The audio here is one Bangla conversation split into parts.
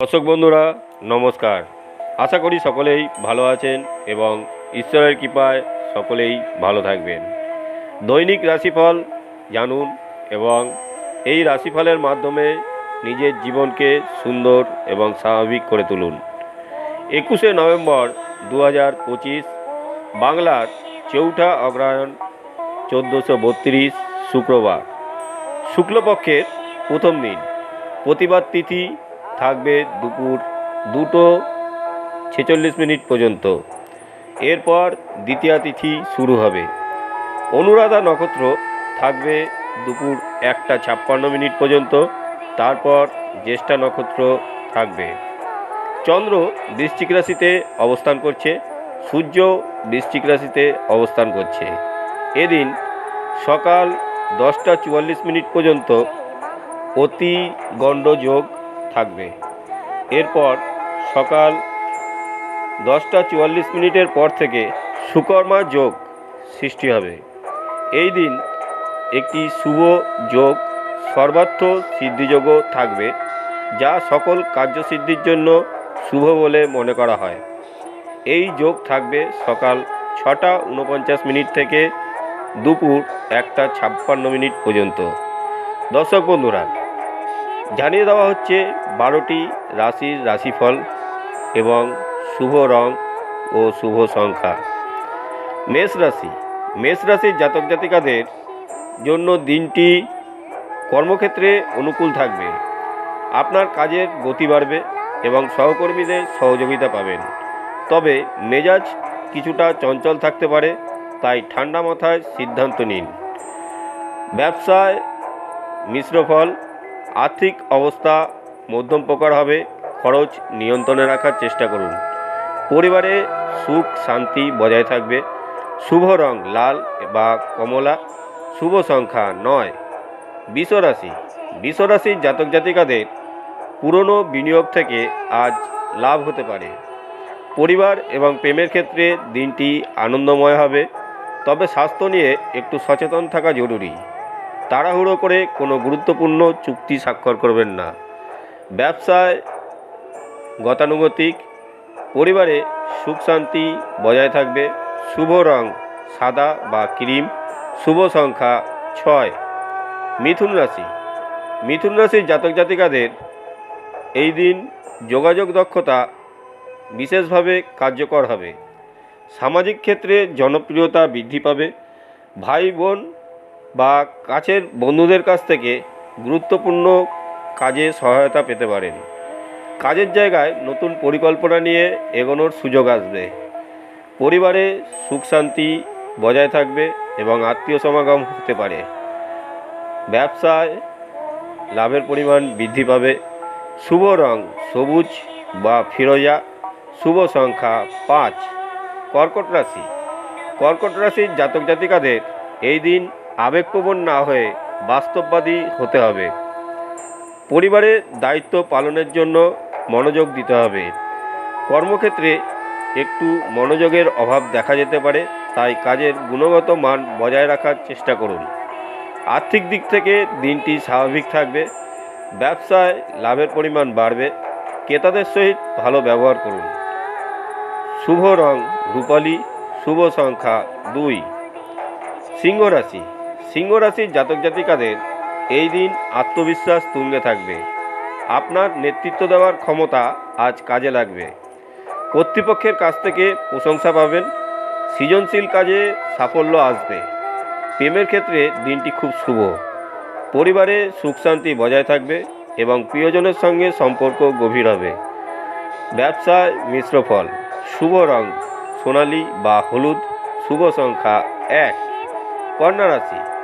দর্শক বন্ধুরা, নমস্কার। আশা করি সকলেই ভালো আছেন এবং ঈশ্বরের কৃপায় সকলেই ভালো থাকবেন। দৈনিক রাশিফল জানুন এবং এই রাশিফলের মাধ্যমে নিজের জীবনকে সুন্দর এবং স্বাভাবিক করে তুলুন। একুশে নভেম্বর দু পঁচিশ, বাংলার চৌঠা অগ্রহায়ণ চোদ্দোশো বত্রিশ, শুক্রবার। শুক্লপক্ষের প্রথম দিন। প্রতিবাদ তিথি থাকবে দুপুর দুটো ছেচল্লিশ মিনিট পর্যন্ত। এরপর দ্বিতীয়া তিথি শুরু হবে। অনুরাধা নক্ষত্র থাকবে দুপুর একটা ছাপ্পান্ন মিনিট পর্যন্ত। তারপর জ্যেষ্ঠা নক্ষত্র থাকবে। চন্দ্র বৃশ্চিক রাশিতে অবস্থান করছে, সূর্য বৃশ্চিক রাশিতে অবস্থান করছে। এদিন সকাল দশটা চুয়াল্লিশ মিনিট পর্যন্ত অতি গণ্ড যোগ থাকবে। এরপর সকাল দশটা চুয়াল্লিশ মিনিটের পর থেকে সুকর্মা যোগ সৃষ্টি হবে। এই দিন একটি শুভ যোগ, সর্বার্থ সিদ্ধিযোগও থাকবে, যা সকল কার্যসিদ্ধির জন্য শুভ বলে মনে করা হয়। এই যোগ থাকবে সকাল ছটা উনপঞ্চাশ মিনিট থেকে দুপুর একটা ছাপ্পান্ন মিনিট পর্যন্ত। দর্শক বন্ধুরা জানিয়ে দেওয়া হচ্ছে বারোটি রাশির রাশিফল এবং শুভ রং ও শুভ সংখ্যা। মেষ রাশি। মেষ রাশির জাতক জাতিকাদের জন্য দিনটি কর্মক্ষেত্রে অনুকূল থাকবে। আপনার কাজের গতি বাড়বে এবং সহকর্মীদের সহযোগিতা পাবেন। তবে মেজাজ কিছুটা চঞ্চল থাকতে পারে, তাই ঠান্ডা মাথায় সিদ্ধান্ত নিন। ব্যবসায় মিশ্র ফল আর্থিক অবস্থা মধ্যম প্রকার হবে, খরচ নিয়ন্ত্রণে রাখার চেষ্টা করুন। পরিবারে সুখ শান্তি বজায় থাকবে। শুভ রং লাল বা কমলা, শুভ সংখ্যা নয়। বিশ্বরাশি। বিশ্বরাশির জাতক জাতিকাদের পুরনো বিনিয়োগ থেকে আজ লাভ হতে পারে। পরিবার এবং প্রেমের ক্ষেত্রে দিনটি আনন্দময় হবে, তবে স্বাস্থ্য নিয়ে একটু সচেতন থাকা জরুরি। তাড়াহুড়ো করে কোনো গুরুত্বপূর্ণ চুক্তি স্বাক্ষর করবেন না। ব্যবসায় গতানুগতিক, পরিবারে সুখ শান্তি বজায় থাকবে, শুভ রং সাদা বা ক্রিম, শুভ সংখ্যা ছয়। মিথুন রাশি। মিথুন রাশির জাতক জাতিকাদের এই দিন যোগাযোগ দক্ষতা বিশেষভাবে কার্যকর হবে। সামাজিক ক্ষেত্রে জনপ্রিয়তা বৃদ্ধি পাবে। ভাই বোন বা কাছের বন্ধুদের কাছ থেকে গুরুত্বপূর্ণ কাজে সহায়তা পেতে পারেন। কাজের জায়গায় নতুন পরিকল্পনা নিয়ে এগোনোর সুযোগ আসবে। পরিবারে সুখ শান্তি বজায় থাকবে এবং আত্মীয় সমাগম হতে পারে। ব্যবসায় লাভের পরিমাণ বৃদ্ধি পাবে। শুভ রং সবুজ বা ফিরোজা, শুভ সংখ্যা পাঁচ। কর্কট রাশি। কর্কট রাশির জাতক জাতিকাদের এই দিন আবেগপ্রবণ না হয়ে বাস্তববাদী হতে হবে। পরিবারের দায়িত্ব পালনের জন্য মনোযোগ দিতে হবে। কর্মক্ষেত্রে একটু মনোযোগের অভাব দেখা যেতে পারে, তাই কাজের গুণগত মান বজায় রাখার চেষ্টা করুন। আর্থিক দিক থেকে দিনটি স্বাভাবিক থাকবে, ব্যবসায় লাভের পরিমাণ বাড়বে, ক্রেতাদের সহিত ভালো ব্যবহার করুন। শুভ রং, রূপালী, শুভ সংখ্যা দুই। সিংহ রাশি। সিংহ রাশির জাতক জাতিকাদের এই দিন আত্মবিশ্বাস তুঙ্গে থাকবে। আপনার নেতৃত্ব দেওয়ার ক্ষমতা আজ কাজে লাগবে। কর্তৃপক্ষের কাছ থেকে প্রশংসা পাবেন। সৃজনশীল কাজে সাফল্য আসবে। প্রেমের ক্ষেত্রে দিনটি খুব শুভ। পরিবারে সুখ শান্তি বজায় থাকবে এবং প্রিয়জনের সঙ্গে সম্পর্ক গভীর হবে। ব্যবসায় মিশ্র ফল। শুভ রং, সোনালি বা হলুদ। শুভ সংখ্যা এক। কন্যা রাশি।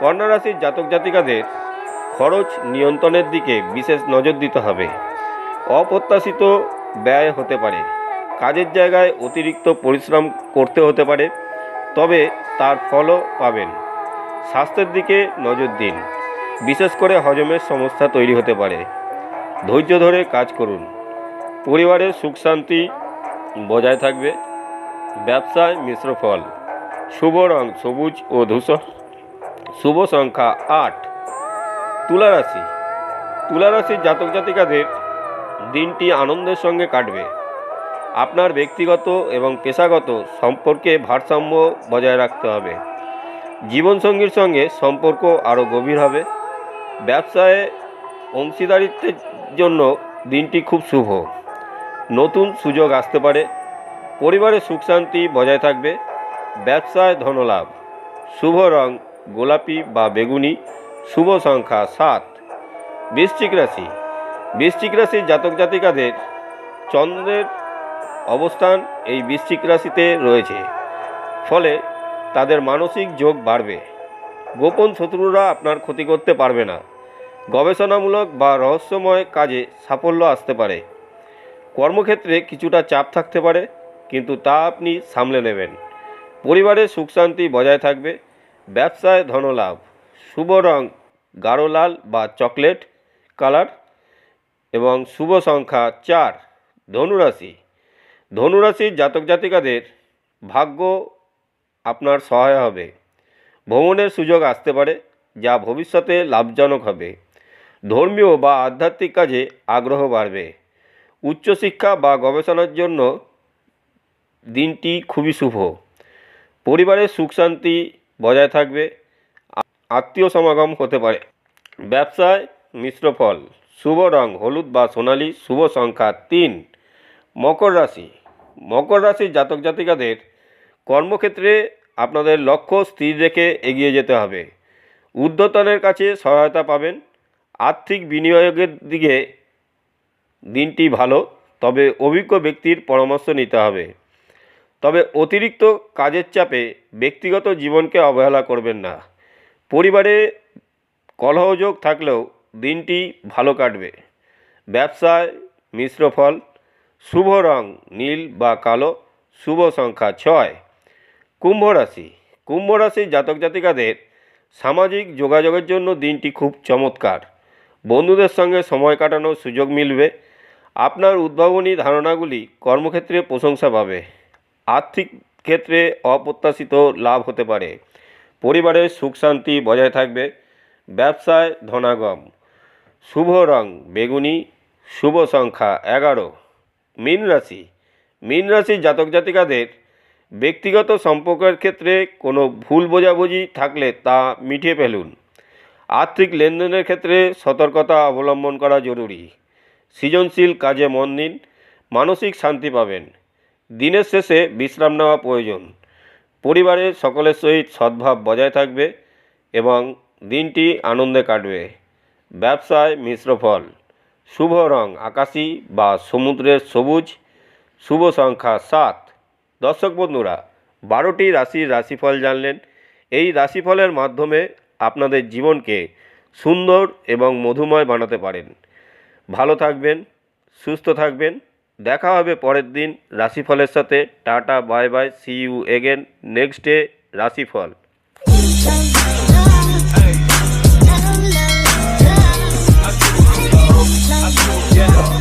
কন্যা রাশির জাতক জাতিকাদের খরচ নিয়ন্ত্রণের দিকে বিশেষ নজর দিতে হবে। অপ্রত্যাশিত ব্যয় হতে পারে। কাজের জায়গায় অতিরিক্ত পরিশ্রম করতে হতে পারে, তবে তার ফলও পাবেন। স্বাস্থ্যের দিকে নজর দিন। বিশেষ করে হজমের সমস্যা তৈরি হতে পারে। ধৈর্য ধরে কাজ করুন। পরিবারের সুখ শান্তি বজায় থাকবে। ব্যবসায় মিশ্র ফল। শুভ রং সবুজ ও ধূসর। শুভ সংখ্যা আট। তুলা রাশি তুলা রাশির জাতক জাতিকাদের দিনটি আনন্দের সঙ্গে কাটবে। আপনার ব্যক্তিগত এবং পেশাগত সম্পর্কে ভারসাম্য বজায় রাখতে হবে। জীবনসঙ্গীর সঙ্গে সম্পর্ক আরও গভীর হবে। ব্যবসায় অংশীদারিত্বের জন্য দিনটি খুব শুভ। নতুন সুযোগ আসতে পারে। পরিবারে সুখ শান্তি বজায় থাকবে। ব্যবসায় ধনলাভ। শুভ রং গোলাপি বা বেগুনি, শুভ সংখ্যা সাত। বৃশ্চিক রাশি। বৃশ্চিক রাশির জাতক জাতিকাদের চন্দ্রের অবস্থান এই বৃশ্চিক রাশিতে রয়েছে। ফলে তাদের মানসিক যোগ বাড়বে। গোপন শত্রুরা আপনার ক্ষতি করতে পারবে না। গবেষণামূলক বা রহস্যময় কাজে সাফল্য আসতে পারে। কর্মক্ষেত্রে কিছুটা চাপ থাকতে পারে, কিন্তু তা আপনি সামলে নেবেন। পরিবারে সুখ শান্তি বজায় থাকবে। ব্যবসায় ধনলাভ, শুভ রং গাঢ় লাল বা চকলেট কালার এবং শুভ সংখ্যা চার, ধনুরাশি। ধনুরাশির জাতক জাতিকাদের ভাগ্য আপনার সহায় হবে। ভ্রমণের সুযোগ আসতে পারে, যা ভবিষ্যতে লাভজনক হবে। ধর্মীয় বা আধ্যাত্মিক কাজে আগ্রহ বাড়বে। উচ্চশিক্ষা বা গবেষণার জন্য দিনটি খুবই শুভ। পরিবারের সুখ শান্তি বজায় থাকবে। আত্মীয় সমাগম হতে পারে। ব্যবসায় মিশ্র ফল, শুভ রং, হলুদ বা সোনালী, শুভ সংখ্যা তিন। মকর রাশি। মকর রাশির জাতক জাতিকাদের কর্মক্ষেত্রে আপনাদের লক্ষ্য স্থির রেখে এগিয়ে যেতে হবে। ঊর্ধ্বতনের কাছে সহায়তা পাবেন। আর্থিক বিনিয়োগের দিকে দিনটি ভালো, তবে অভিজ্ঞ ব্যক্তির পরামর্শ নিতে হবে। তবে অতিরিক্ত কাজের চাপে ব্যক্তিগত জীবনকে অবহেলা করবেন না। পরিবারে কলহযোগ থাকলেও দিনটি ভালো কাটবে। ব্যবসায় মিশ্র ফল, শুভ রং নীল বা কালো, শুভ সংখ্যা ছয়। কুম্ভ রাশি। কুম্ভ রাশির জাতক জাতিকাদের সামাজিক যোগাযোগের জন্য দিনটি খুব চমৎকার। বন্ধুদের সঙ্গে সময় কাটানোর সুযোগ মিলবে। আপনার উদ্ভাবনী ধারণাগুলি কর্মক্ষেত্রে প্রশংসা পাবে। আর্থিক ক্ষেত্রে অপ্রত্যাশিত লাভ হতে পারে। পরিবারের সুখ শান্তি বজায় থাকবে। ব্যবসায় ধনাগম। শুভ রং, বেগুনি। শুভ সংখ্যা, এগারো। মীন রাশি। মীন রাশির জাতক জাতিকাদের ব্যক্তিগত সম্পর্কের ক্ষেত্রে কোনো ভুল বোঝাবুঝি থাকলে তা মিটিয়ে ফেলুন। আর্থিক লেনদেনের ক্ষেত্রে সতর্কতা অবলম্বন করা জরুরি। সৃজনশীল কাজে মন দিন। মানসিক শান্তি পাবেন। দিনের শেষে বিশ্রাম নেওয়া প্রয়োজন। পরিবারের সকলের সহিত সদ্ভাব বজায় থাকবে এবং দিনটি আনন্দে কাটবে। ব্যবসায় মিশ্র ফল। শুভ রং আকাশি বা সমুদ্রের সবুজ। শুভ সংখ্যা সাত। দর্শক বন্ধুরা, বারোটি রাশির রাশিফল জানলেন। এই রাশিফলের মাধ্যমে আপনাদের জীবনকে সুন্দর এবং মধুময় বানাতে পারেন। ভালো থাকবেন, সুস্থ থাকবেন। দেখা হবে পরের দিন রাশিফলের সাথে tata, bye bye see you again next day রাশিফল Yeah.